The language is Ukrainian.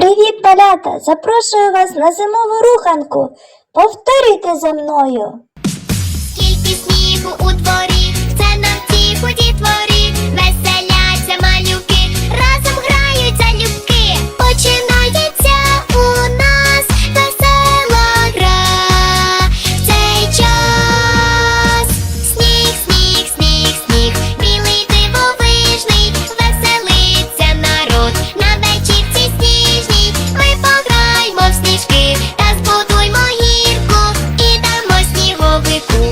Привіт, полята! Запрошую вас на зимову руханку. Повторюйте за мною. Скільки снігу у cool.